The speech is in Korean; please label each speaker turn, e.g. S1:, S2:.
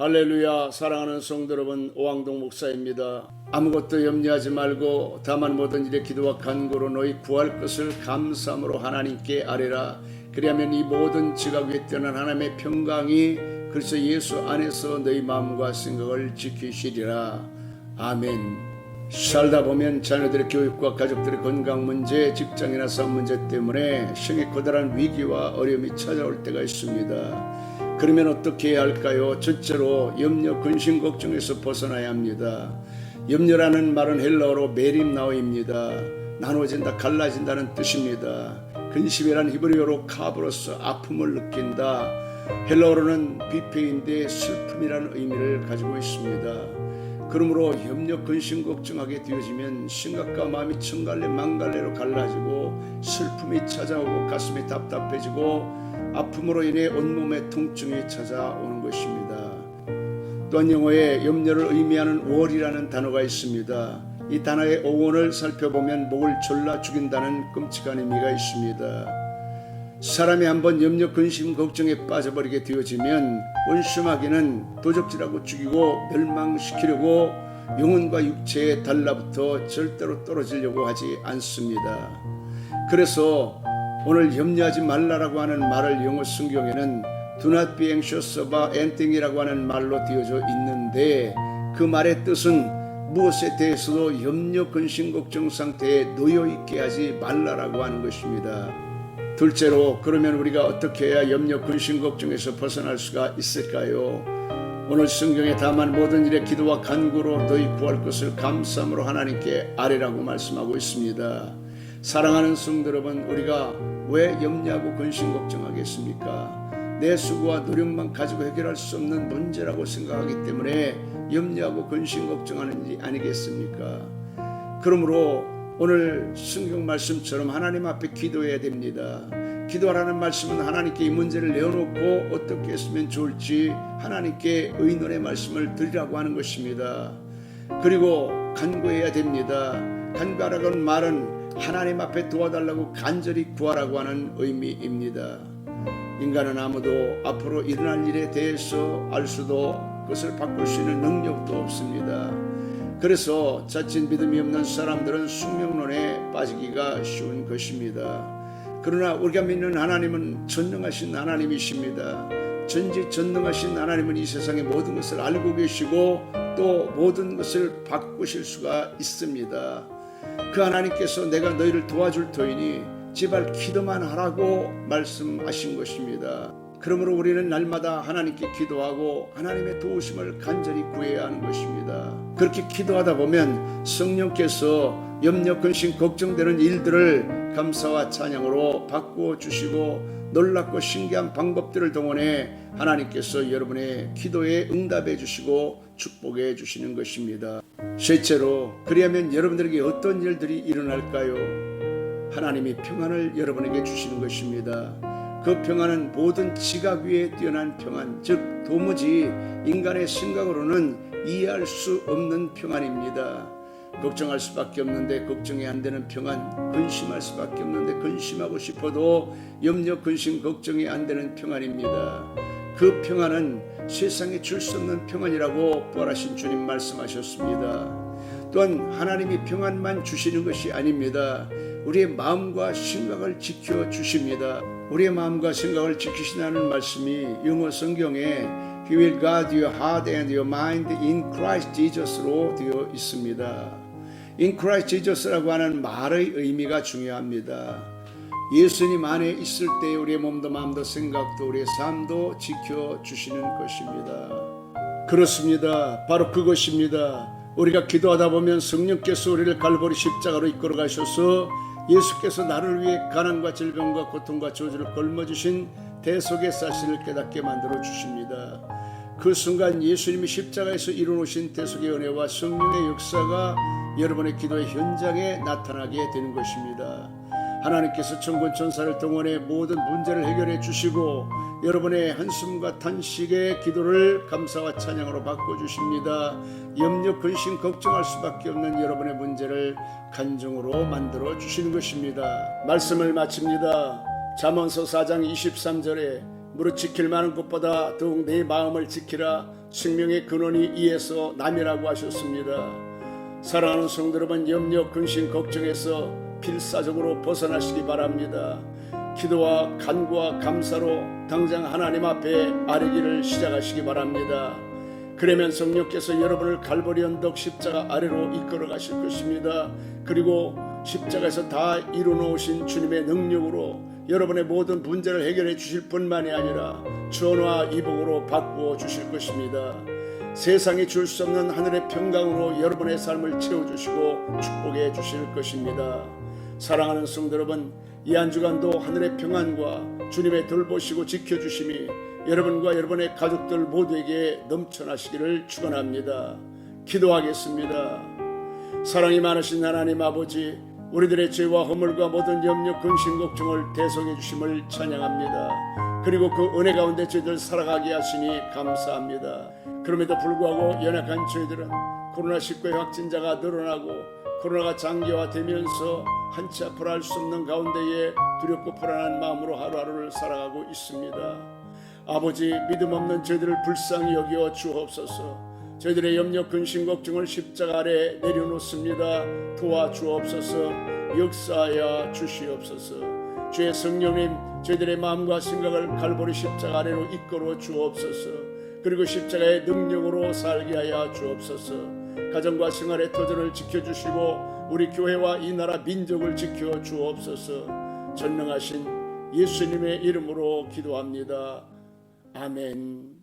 S1: 할렐루야 사랑하는 성도 여러분 오왕동 목사입니다. 아무것도 염려하지 말고 다만 모든 일에 기도와 간구로 너희 구할 것을 감사함으로 하나님께 아뢰라. 그리하면 이 모든 지각 위에 뛰어난 하나님의 평강이 그리스도 예수 안에서 너희 마음과 생각을 지키시리라. 아멘. 살다 보면 자녀들의 교육과 가족들의 건강 문제, 직장이나 사업 문제 때문에 생의 커다란 위기와 어려움이 찾아올 때가 있습니다. 그러면 어떻게 해야 할까요? 첫째로 염려, 근심, 걱정에서 벗어나야 합니다. 염려라는 말은 헬라어로 메림나오입니다. 나눠진다, 갈라진다는 뜻입니다. 근심이란 히브리어로 카브로스, 아픔을 느낀다. 헬라어로는 비페인데 슬픔이라는 의미를 가지고 있습니다. 그러므로 염려, 근심, 걱정하게 되어지면 심각과 마음이 천갈래 망갈래로 갈라지고 슬픔이 찾아오고 가슴이 답답해지고 아픔으로 인해 온몸에 통증이 찾아오는 것입니다. 또한 영어에 염려를 의미하는 월이라는 단어가 있습니다. 이 단어의 어원을 살펴보면 목을 졸라 죽인다는 끔찍한 의미가 있습니다. 사람이 한번 염려, 근심, 걱정에 빠져버리게 되어지면 원심하기는 도적질하고 죽이고 멸망시키려고 영혼과 육체에 달라붙어 절대로 떨어지려고 하지 않습니다. 그래서 오늘 염려하지 말라라고 하는 말을 영어 성경에는 Do not be anxious about anything이라고 하는 말로 되어져 있는데 그 말의 뜻은 무엇에 대해서도 염려, 근심, 걱정 상태에 놓여 있게 하지 말라라고 하는 것입니다. 둘째로 그러면 우리가 어떻게 해야 염려, 근심, 걱정에서 벗어날 수가 있을까요? 오늘 성경에 다만 모든 일에 기도와 간구로 너희 구할 것을 감사함으로 하나님께 아뢰라고 말씀하고 있습니다. 사랑하는 성도 여러분, 우리가 왜 염려하고 근심 걱정하겠습니까? 내 수고와 노력만 가지고 해결할 수 없는 문제라고 생각하기 때문에 염려하고 근심 걱정하는 일이 아니겠습니까? 그러므로 오늘 성경 말씀처럼 하나님 앞에 기도해야 됩니다. 기도하라는 말씀은 하나님께 이 문제를 내어놓고 어떻게 했으면 좋을지 하나님께 의논의 말씀을 드리라고 하는 것입니다. 그리고 간구해야 됩니다. 간구하라는 말은 하나님 앞에 도와달라고 간절히 구하라고 하는 의미입니다. 인간은 아무도 앞으로 일어날 일에 대해서 알 수도 그것을 바꿀 수 있는 능력도 없습니다. 그래서 자칫 믿음이 없는 사람들은 숙명론에 빠지기가 쉬운 것입니다. 그러나 우리가 믿는 하나님은 전능하신 하나님이십니다. 전지전능하신 하나님은 이 세상의 모든 것을 알고 계시고 또 모든 것을 바꾸실 수가 있습니다. 그 하나님께서 내가 너희를 도와줄 터이니 제발 기도만 하라고 말씀하신 것입니다. 그러므로 우리는 날마다 하나님께 기도하고 하나님의 도우심을 간절히 구해야 하는 것입니다. 그렇게 기도하다 보면 성령께서 염려, 근심, 걱정되는 일들을 감사와 찬양으로 바꾸어 주시고 놀랍고 신기한 방법들을 동원해 하나님께서 여러분의 기도에 응답해 주시고 축복해 주시는 것입니다. 셋째로 그리하면 여러분들에게 어떤 일들이 일어날까요? 하나님이 평안을 여러분에게 주시는 것입니다. 그 평안은 모든 지각 위에 뛰어난 평안, 즉 도무지 인간의 생각으로는 이해할 수 없는 평안입니다. 걱정할 수밖에 없는데 걱정이 안 되는 평안, 근심할 수밖에 없는데 근심하고 싶어도 염려, 근심, 걱정이 안 되는 평안입니다. 그 평안은 세상에 줄 수 없는 평안이라고 부활하신 주님 말씀하셨습니다. 또한 하나님이 평안만 주시는 것이 아닙니다. 우리의 마음과 생각을 지켜 주십니다. 우리의 마음과 생각을 지키신다는 말씀이 영어 성경에 He will guard your heart and your mind in Christ Jesus로 되어 있습니다. In Christ Jesus라고 하는 말의 의미가 중요합니다. 예수님 안에 있을 때 우리의 몸도 마음도 생각도 우리의 삶도 지켜 주시는 것입니다. 그렇습니다. 바로 그것입니다. 우리가 기도하다 보면 성령께서 우리를 갈보리 십자가로 이끌어 가셔서 예수께서 나를 위해 가난과 질병과 고통과 저주를 걸머주신 대속의 사실을 깨닫게 만들어 주십니다. 그 순간 예수님이 십자가에서 이루어놓으신 대속의 은혜와 성령의 역사가 여러분의 기도의 현장에 나타나게 되는 것입니다. 하나님께서 천군 천사를 동원해 모든 문제를 해결해 주시고 여러분의 한숨과 탄식의 기도를 감사와 찬양으로 바꿔 주십니다. 염려, 근심, 걱정할 수밖에 없는 여러분의 문제를 간증으로 만들어 주시는 것입니다. 말씀을 마칩니다. 잠언서 4장 23절에 무릇 지킬 만한 것보다 더욱 내 마음을 지키라 생명의 근원이 이에서 남이라고 하셨습니다. 사랑하는 성도 여러분 염려 근심 걱정에서 필사적으로 벗어나시기 바랍니다. 기도와 간구와 감사로 당장 하나님 앞에 아뢰기를 시작하시기 바랍니다. 그러면 성령께서 여러분을 갈보리 언덕 십자가 아래로 이끌어 가실 것입니다. 그리고 십자가에서 다 이루어놓으신 주님의 능력으로 여러분의 모든 문제를 해결해 주실 뿐만이 아니라 전화 이복으로 바꾸어 주실 것입니다. 세상이 줄 수 없는 하늘의 평강으로 여러분의 삶을 채워주시고 축복해 주실 것입니다. 사랑하는 성도 여러분, 이 한 주간도 하늘의 평안과 주님의 돌보시고 지켜주심이 여러분과 여러분의 가족들 모두에게 넘쳐나시기를 축원합니다. 기도하겠습니다. 사랑이 많으신 하나님 아버지, 우리들의 죄와 허물과 모든 염려, 근심, 걱정을 대속해 주심을 찬양합니다. 그리고 그 은혜 가운데 저희들 살아가게 하시니 감사합니다. 그럼에도 불구하고 연약한 저희들은 코로나19의 확진자가 늘어나고 코로나가 장기화되면서 한치 앞으로 할수 없는 가운데에 두렵고 불안한 마음으로 하루하루를 살아가고 있습니다. 아버지 믿음 없는 저희들을 불쌍히 여겨 주옵소서. 저희들의 염려 근심 걱정을 십자가 아래 내려놓습니다. 도와주옵소서. 역사하여 주시옵소서. 주의 성령님 저희들의 마음과 생각을 갈보리 십자가 아래로 이끌어 주옵소서. 그리고 십자가의 능력으로 살게 하여 주옵소서. 가정과 생활의 터전을 지켜주시고 우리 교회와 이 나라 민족을 지켜 주옵소서. 전능하신 예수님의 이름으로 기도합니다. 아멘.